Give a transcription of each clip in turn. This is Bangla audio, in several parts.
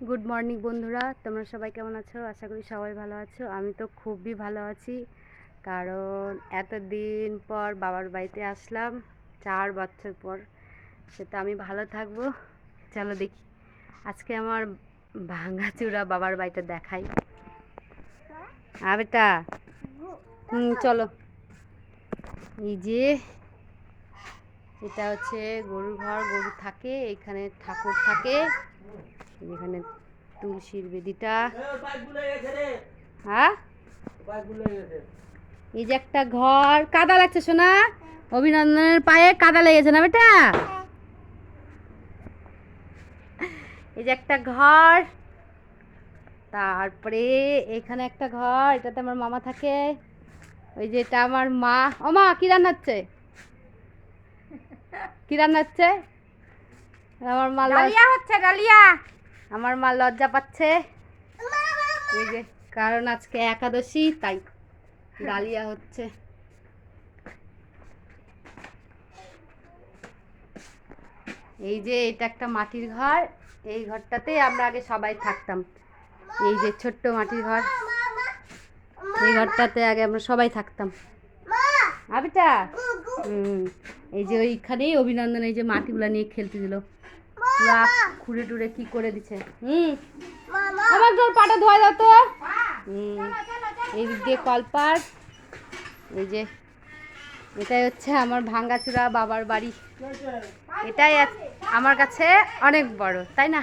গুড মর্নিং বন্ধুরা। তোমরা সবাই কেমন আছো? আশা করি সবাই ভালো আছো। আমি তো খুবই ভালো আছি। কারণ এতদিন পর বাবার বাড়িতে আসলাম, চার বছর পর। সেটা আমি ভালো থাকব। চলো দেখি। আজকে আমার ভাঙাচুরা বাবার বাড়িতে দেখাই। আ বেটা হুম, চলো। এই যে, এটা হচ্ছে গরুর ঘর। গরু থাকে, এখানে ঠাকুর থাকে। এখানে তুলসীর বেদিটা। হ্যাঁ? এই যে একটা ঘর কাদা লাগছে শোনা অভিনন্দনের পায়ে কাদা লেগেছে না বেটা? এই যে একটা ঘর। তারপরে এখানে একটা ঘর এটাতে আমার মামা থাকে। ওই যে এটা আমার মা। ও মা কি রান্না হচ্ছে? কি রান্না হচ্ছে? আমার মা ডালিয়া হচ্ছে ডালিয়া। আমার মা লজ্জা পাচ্ছে। এই যে, কারণ আজকে একাদশী, তাই ডালিয়া হচ্ছে। এই যে, এটা একটা মাটির ঘর। এই ঘরটাতে আমরা আগে সবাই থাকতাম। এই যে, ছোট্ট মাটির ঘর। এই ঘরটাতে আগে আমরা সবাই থাকতাম। আবিটা? হুম এই যে, ওইখানেই অভিনন্দন, এই যে মাটিগুলা নিয়ে খেলতে দিল। পুরা খুঁড়ে টুড়ে কি করে দিছে? হুম। আমার তোর পাটা ধোয়া দাও তো। হুম। এই দিক দিয়ে কলপার এই যে এটাই হচ্ছে আমার ভাঙ্গাচুরা বাবার বাড়ি। এটাই আমার কাছে অনেক বড় তাই না?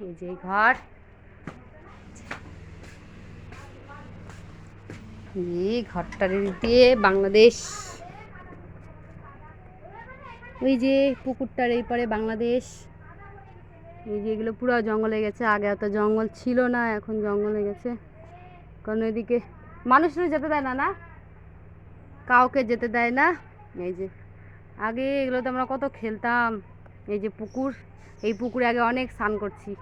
এই যে ঘর। এই ঘরটার দিয়ে বাংলাদেশ। ওই যে পুকুরটার এই পারে বাংলাদেশ। এই যে এগুলো পুরো জঙ্গলে গেছে। আগে অত জঙ্গল ছিল না, এখন জঙ্গলে গেছে। কারণ এদিকে মানুষরা যেতে দেয় না না? কাউকে যেতে দেয় না। এই যে, আগে এগুলোতে আমরা কত খেলতাম। এই যে পুকুর, এই পুকুরে আগে অনেক স্নান করছি।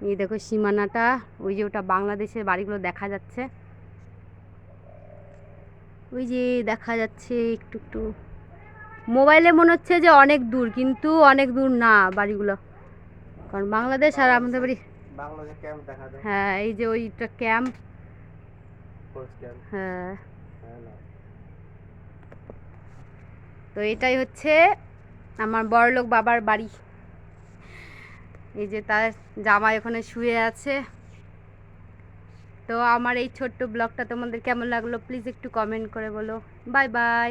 এই দেখো সীমানাটা, ওই যে ওটা বাংলাদেশের বাড়িগুলো দেখা যাচ্ছে। ওই যে দেখা যাচ্ছে একটু একটু। মোবাইলে মনে হচ্ছে যে অনেক দূর কিন্তু অনেক দূর না বাড়িগুলো। কারণ বাংলাদেশ আর আমাদের বাড়ি হ্যাঁ এই যে ওইটা ক্যাম্প হ্যাঁ। হ্যাঁ তো এটাই হচ্ছে আমার বড়লোক বাবার বাড়ি। এই যে তার জামাই ওখানে শুয়ে আছে। তো আমার এই ছোট্ট ব্লগটা তোমাদের কেমন লাগল? প্লিজ একটু কমেন্ট করে বলো। Bye bye